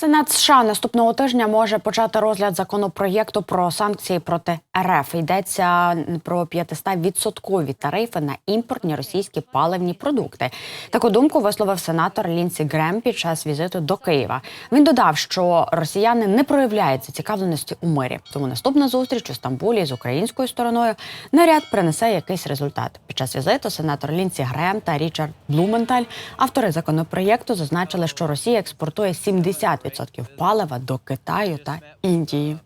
Сенат США наступного тижня може почати розгляд законопроєкту про санкції проти РФ. Йдеться про 500-відсоткові тарифи на імпортні російські паливні продукти. Таку думку висловив сенатор Лінсі Грем під час візиту до Києва. Він додав, що росіяни не проявляють зацікавленості у мирі. Тому наступна зустріч у Стамбулі з українською стороною наряд принесе якийсь результат. Під час візиту сенатор Лінсі Грем та Річард Блументаль, автори законопроєкту, зазначили, що Росія експортує 70% палива до Китаю та Індії.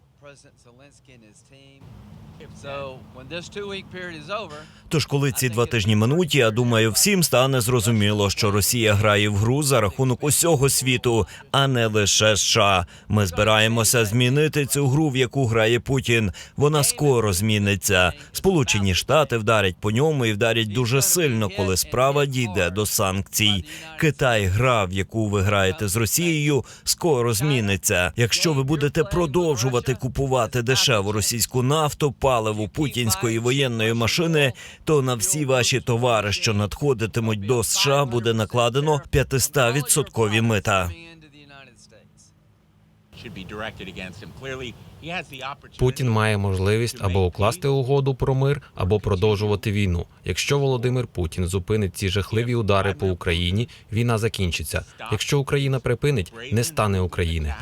Тож, коли ці два тижні минуть, я думаю, всім стане зрозуміло, що Росія грає в гру за рахунок усього світу, а не лише США. Ми збираємося змінити цю гру, в яку грає Путін. Вона скоро зміниться. Сполучені Штати вдарять по ньому і вдарять дуже сильно, коли справа дійде до санкцій. Китай гра, в яку ви граєте з Росією, скоро зміниться. Якщо ви будете продовжувати купувати дешеву російську нафту, паливо путінської воєнної машини, то на всі ваші товари, що надходитимуть до США, буде накладено 500-відсоткові мита. into the United States. should be directed against him. Clearly, he has the opportunity. Путін має можливість або укласти угоду про мир, або продовжувати війну. Якщо Володимир Путін зупинить ці жахливі удари по Україні, війна закінчиться. Якщо Україна припинить, не стане України.